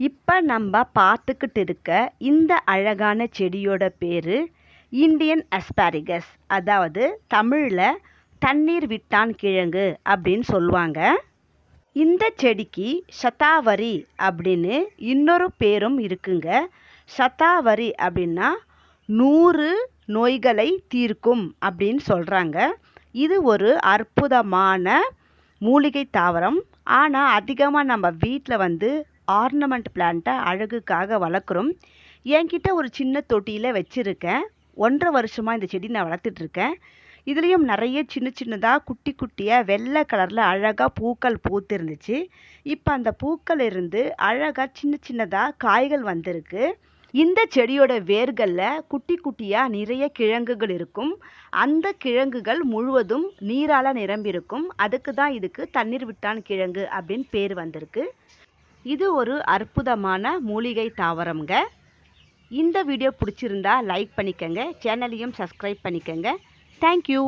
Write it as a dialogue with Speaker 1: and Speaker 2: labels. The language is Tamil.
Speaker 1: இப்போ நம்ம பார்த்துக்கிட்டு இருக்க இந்த அழகான செடியோட பேர் இந்தியன் அஸ்பாரிகஸ். அதாவது தமிழில் தண்ணீர் விட்டான் கிழங்கு அப்படின்னு சொல்லுவாங்க. இந்த செடிக்கு சதாவரி அப்படின்னு இன்னொரு பேரும் இருக்குங்க. சதாவரி அப்படின்னா நூறு நோய்களை தீர்க்கும் அப்படின்னு சொல்கிறாங்க இது ஒரு அற்புதமான மூலிகை தாவரம். ஆனால் அதிகமாக நம்ம வீட்டில் வந்து ஆர்னமெண்ட் பிளான்ட்டை அழகுக்காக வளர்க்குறோம். என்கிட்ட ஒரு சின்ன தொட்டியில் வச்சுருக்கேன். ஒன்றரை வருஷமாக இந்த செடி நான் வளர்த்துட்ருக்கேன். இதுலேயும் நிறைய சின்ன சின்னதாக குட்டி குட்டியாக வெள்ளை கலரில் அழகாக பூக்கள் பூத்திருந்துச்சு. இப்போ அந்த பூக்கள் இருந்து அழகாக சின்ன சின்னதாக காய்கள் வந்திருக்கு. இந்த செடியோட வேர்களில் குட்டி குட்டியாக நிறைய கிழங்குகள் இருக்கும். அந்த கிழங்குகள் முழுவதும் நீரால் நிரம்பியிருக்கும். அதுக்கு தான் இதுக்கு தண்ணீர் விட்டான் கிழங்கு அப்படின்னு பேர் வந்திருக்கு. இது ஒரு அற்புதமான மூலிகை தாவரம்ங்க. இந்த வீடியோ பிடிச்சிருந்தா லைக் பண்ணிக்கங்க சேனலையும் சப்ஸ்கிரைப் பண்ணிக்கங்க. தேங்க்யூ